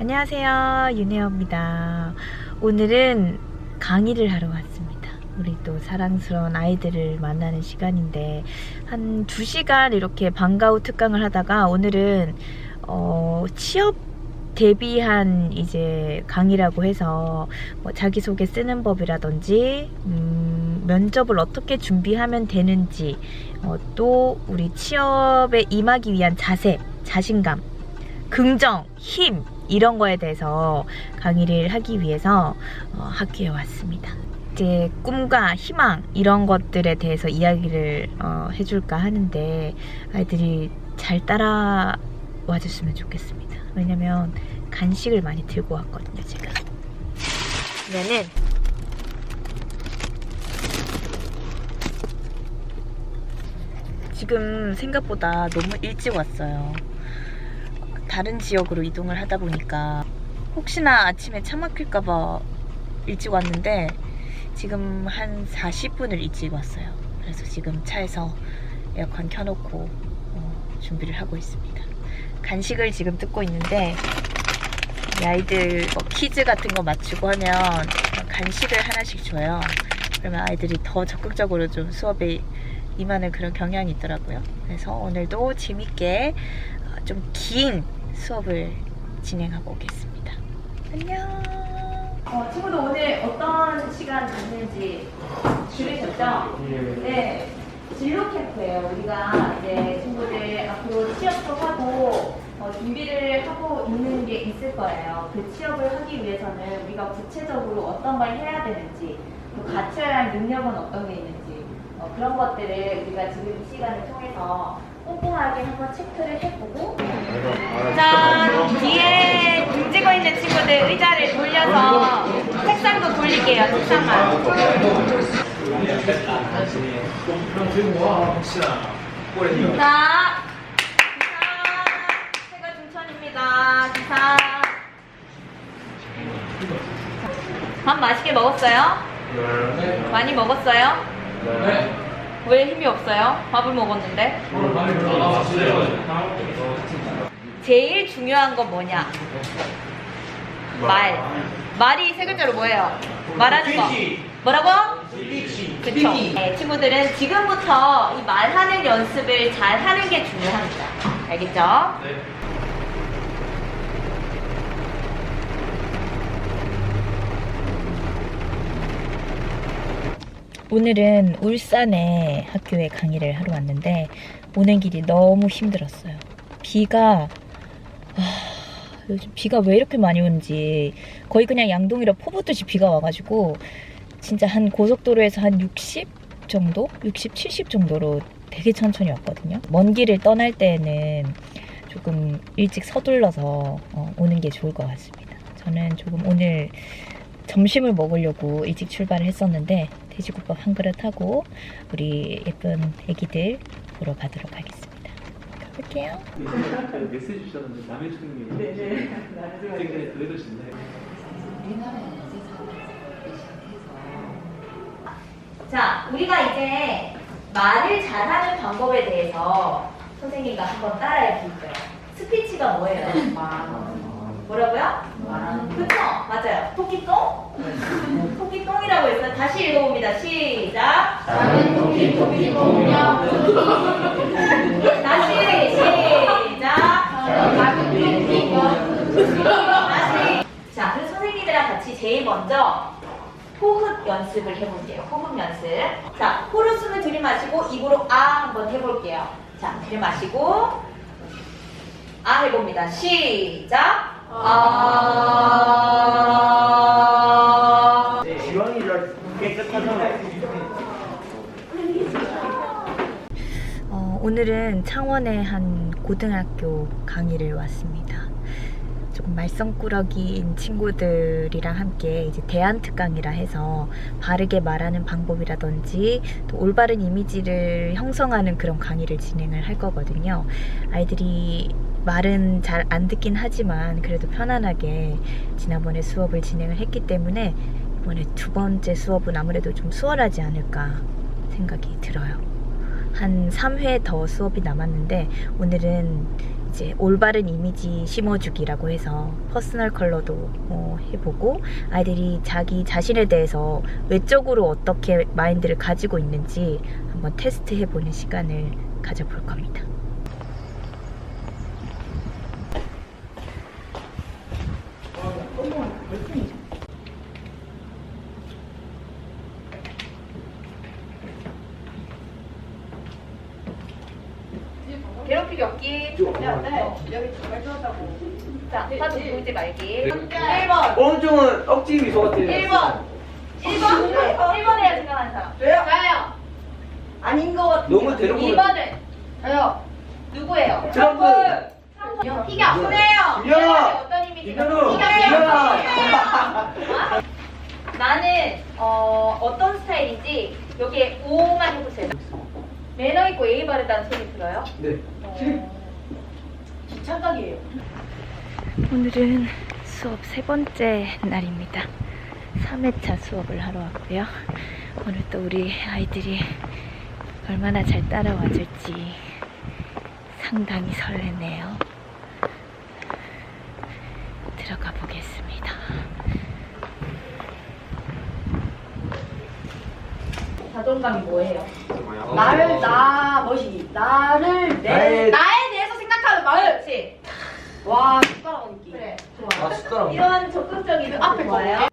안녕하세요. 윤혜영입니다. 오늘은 강의를 하러 왔습니다. 우리 또 사랑스러운 아이들을 만나는 시간인데 한 2시간 이렇게 방과 후 특강을 하다가 오늘은 어, 취업 대비한 이제 강의라고 해서 뭐 자기소개 쓰는 법이라든지 음, 면접을 어떻게 준비하면 되는지 어, 또 우리 취업에 임하기 위한 자세, 자신감, 긍정, 힘 이런 거에 대해서 강의를 하기 위해서 어, 학교에 왔습니다. 이제 꿈과 희망 이런 것들에 대해서 이야기를 어, 해줄까 하는데 아이들이 잘 따라와 줬으면 좋겠습니다. 왜냐면 간식을 많이 들고 왔거든요, 제가. 그러면은 지금 생각보다 너무 일찍 왔어요. 다른 지역으로 이동을 하다 보니까 혹시나 아침에 차 막힐까봐 일찍 왔는데 지금 한 40분을 일찍 왔어요. 그래서 지금 차에서 에어컨 켜놓고 어, 준비를 하고 있습니다. 간식을 지금 뜯고 있는데 이 아이들 뭐 퀴즈 같은 거 맞추고 하면 간식을 하나씩 줘요. 그러면 아이들이 더 적극적으로 좀 수업에 임하는 그런 경향이 있더라고요. 그래서 오늘도 재밌게 어, 좀긴 수업을 진행하고 오겠습니다. 안녕. 어, 친구들 오늘 어떤 시간 갖는지 들으셨죠? 네. 진로 캠프예요. 우리가 이제 친구들 앞으로 취업도 하고 어, 준비를 하고 있는 게 있을 거예요. 그 취업을 하기 위해서는 우리가 구체적으로 어떤 걸 해야 되는지, 또 갖춰야 할 능력은 어떤 게 있는지, 어, 그런 것들을 우리가 지금 이 시간을 통해서 꼼꼼하게 한번 체크를 해보고 자, 뒤에 등 지고 있는 친구들 의자를 돌려서 책상도 돌릴게요, 책상만. 자, 기사, 제가 중천입니다. 기사. 밥 맛있게 먹었어요? 네. 많이 먹었어요? 네. 왜 힘이 없어요? 밥을 먹었는데? 제일 중요한 건 뭐냐? 말. 말이 세 글자로 뭐예요? 말하는 거. 뭐라고? 그쵸. 네, 친구들은 지금부터 이 말하는 연습을 잘 하는 게 중요합니다. 알겠죠? 네. 오늘은 울산에 학교에 강의를 하러 왔는데 오는 길이 너무 힘들었어요. 비가 아, 요즘 비가 왜 이렇게 많이 오는지 거의 그냥 양동이로 퍼붓듯이 비가 와가지고 진짜 한 고속도로에서 한 60 정도? 60, 70 정도로 되게 천천히 왔거든요. 먼 길을 떠날 때는 조금 일찍 서둘러서 어, 오는 게 좋을 것 같습니다. 저는 조금 오늘 점심을 먹으려고 일찍 출발을 했었는데 돼지국밥 한 그릇 하고 우리 예쁜 애기들 보러 가도록 하겠습니다. 가볼게요. 메시지 주셨는데 남의 총리 네네 되게 그래도 좋네 자, 우리가 이제 말을 잘하는 방법에 대해서 선생님과 한번 따라해 볼 거예요. 스피치가 뭐예요? 뭐라고요? 그쵸? 맞아요. 토끼똥? 토끼 똥이라고 했어요. 다시 읽어봅니다. 시작. 작은 토끼 토끼 똥이요 다시 시작. 작은 토끼요 다시. 자, 그럼 선생님이랑 같이 제일 먼저 호흡 연습을 해볼게요. 호흡 연습. 자, 코로 숨을 들이마시고 입으로 아 한번 해볼게요. 자, 들이마시고 아 해봅니다. 시작. 아. 오늘은 창원의 한 고등학교 강의를 왔습니다. 조금 말썽꾸러기인 친구들이랑 함께 이제 대안 특강이라 해서 바르게 말하는 방법이라든지 또 올바른 이미지를 형성하는 그런 강의를 진행을 할 거거든요. 아이들이 말은 잘 안 듣긴 하지만 그래도 편안하게 지난번에 수업을 진행을 했기 때문에 이번에 두 번째 수업은 아무래도 좀 수월하지 않을까 생각이 들어요. 한 3회 더 수업이 남았는데 오늘은 이제 올바른 이미지 심어주기라고 해서 퍼스널 컬러도 어, 해보고 아이들이 자기 자신에 대해서 외적으로 어떻게 마인드를 가지고 있는지 한번 테스트해보는 시간을 가져볼 겁니다. 괴롭히기 없기. 여기 정말 좋았다고. 자, 파도 보이지 말기. 1번. 오른쪽은 억지 미소 같아요. 1번. 1번? 1번 해야 생각하는 사람. 저요? 저요. 아닌 것 같은데. 너무 대놓고. 2번은 저요. 누구예요? 트럼프. 희경. 그래요. 김연아. 어떤 이미지? 김연우. 김연아. 나는 어, 어떤 스타일인지 여기에 O만 해보세요. 매너 있고 예의 바르다는 소리 들어요? 네. 착각이에요. 오늘은 수업 세 번째 날입니다. 3회차 수업을 하러 왔고요. 오늘 또 우리 아이들이 얼마나 잘 따라와 줄지 상당히 설레네요. 들어가 보겠습니다. 자존감이 뭐예요? 나를 나 뭐시 나를 내 나의- 나에 대해서 생각하는 마음. 그렇지. 와 숟가락 얹기. 그래. 좋아. 아, 숟가락. 이런 적극적인 앞에 좋아요.